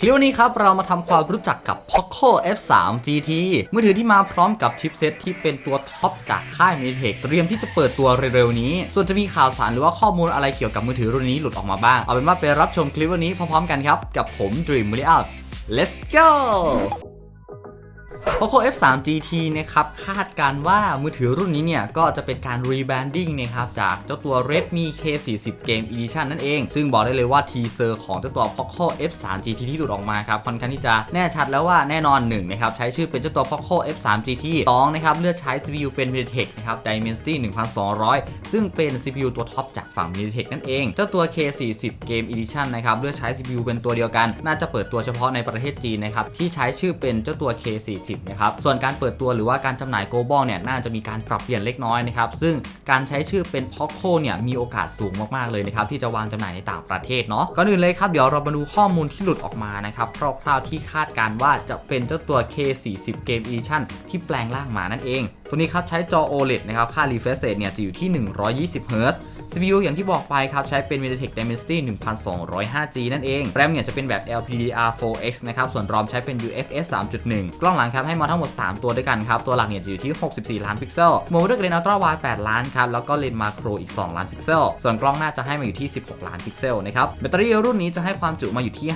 คลิปวันนี้ครับ เรามาทำความรู้จักกับ Poco F3 GT มือถือที่มาพร้อมกับชิปเซ็ตที่เป็นตัวท็อปจากค่าย MediaTek เตรียมที่จะเปิดตัวเร็วๆนี้ ส่วนจะมีข่าวสารหรือว่าข้อมูลอะไรเกี่ยวกับมือถือรุ่นนี้หลุดออกมาบ้าง เอาเป็นว่าไปรับชมคลิปวันนี้พร้อมๆกันครับ กับผม Dream m u l i Out let's go Poco F3 GT นะครับคาดการว่ามือถือรุ่นนี้เนี่ย ก็จะเป็นการ rebranding นะครับจากเจ้าตัว Redmi K40 Game Edition นั่นเอง ซึ่งบอกได้เลยว่าทีเซอร์ของเจ้าตัว Poco F3 GT ที่หลุดออกมาครับค่อนข้างที่จะแน่ชัดแล้วว่าแน่นอน1นะครับใช้ชื่อเป็นเจ้าตัว Poco F3 GT 2นะครับเลือกใช้ CPU เป็น MediaTek นะครับ Dimensity 1200 ซึ่งเป็น CPU ตัวท็อปจาก ฝั่ง MediaTek นั่นเอง เจ้าตัว K40 Game Edition นะครับเลือกใช้ CPU เป็นตัวเดียวกัน น่าจะเปิดตัวเฉพาะในประเทศจีนนะครับที่ใช้ชื่อเป็นเจ้าตัว K40 นะครับส่วนการเปิดตัวหรือว่าการจำหน่าย global เนี่ยน่าจะมีการปรับเปลี่ยนเล็กน้อยนะครับซึ่งการใช้ชื่อเป็น Poco เนี่ยมีโอกาสสูงมากๆเลยนะครับที่จะวางจำหน่ายในต่างประเทศเนาะก่อนอื่นเลยครับเดี๋ยวเรามาดูข้อมูลที่หลุดออกมานะครับคร่าวๆที่คาดการว่าจะเป็นเจ้าตัว K40 Game Edition ที่แปลงร่างมานั่นเองตัวนี้ครับใช้จอ OLED นะครับค่า refresh rate เนี่ยจะอยู่ที่ 120 Hz CPU อย่างที่บอกไปครับ ใช้เป็น MediaTek Dimensity 1205G นั่นเอง แรมเนี่ยจะเป็นแบบ LPDDR4X นะครับ ส่วนรอมใช้เป็น UFS 3.1 กล้องหลังครับ ให้มาทั้งหมด 3 ตัวด้วยกันครับ ตัวหลักเนี่ยจะอยู่ที่ 64 ล้านพิกเซลโหมดเลือกเลนส์ Ultra Wide 8ล้านครับ แล้วก็เลนส์มาโครอีก 2 ล้านพิกเซล ส่วนกล้องหน้าจะให้มาอยู่ที่ 16 ล้านพิกเซลนะครับ แบตเตอรี่รุ่นนี้จะให้ความจุมาอยู่ที่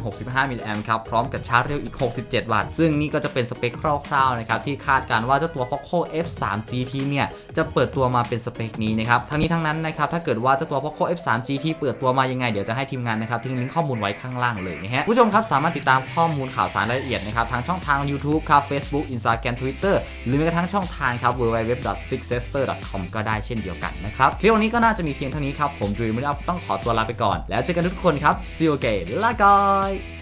5,065มิลลิแอมครับ พร้อมกับชาร์จเร็วอีก 67 วัตต์ ซึ่งนี่ก็จะเป็นสเปคคร่าวๆนะครับที่คาดการณ์ว่าเจ้าตัว Poco F3 GT เนี่ยจะเปิดตัวมาเป็นสเปคนี้นะครับทั้งนี้ทั้งนั้นนะครับถ้าเกิดว่าเจ้าตัว Poco F3 GT เปิดตัวมายังไงเดี๋ยวจะให้ทีมงานนะครับทิ้งลิงก์ข้อมูลไว้ข้างล่างเลยนะฮะผู้ชมครับสามารถติดตามข้อมูลข่าวสารรายละเอียดนะครับทางช่องทาง YouTube ครับ Facebook Instagram Twitter หรือแม้กระทั่งช่องทางครับ www.sixester.com ก็ได้เช่นเดียวกันนะครับคลิปวันนี้ก็น่าจะมีเพียงเท่านี้ครับผมจูยไม่ได้ต้องขอตัวลาไปก่อน แล้วเจอกันทุกคนครับ see you again ลาก่อย